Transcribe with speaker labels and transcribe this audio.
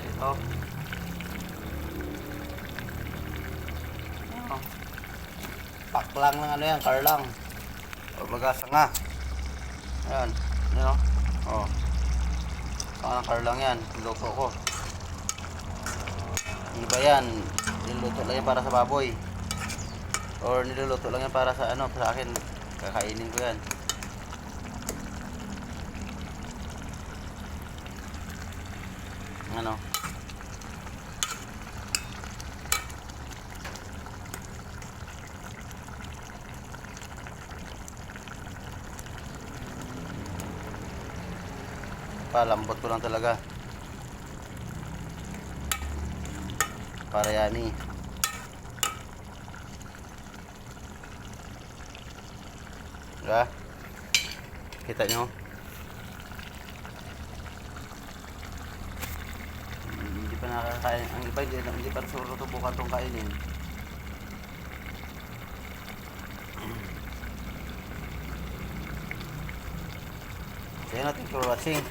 Speaker 1: dito. Ano? Pak lang ng ano yan, car lang. O bagasa nga. Ayan. Ano? Oh. Parang car lang yan. Luto ko. Ano yan? Niluluto lang yan para sa baboy. Or niluluto lang yan para sa ano, sa akin. Kakainin ko yan. Ano? Palambot ko lang talaga. Para yan eh. Diba? Kita nyo? Hindi pa nakakain. Ang iba hindi, hindi pa suro subukan itong kainin. Kaya natin for watching.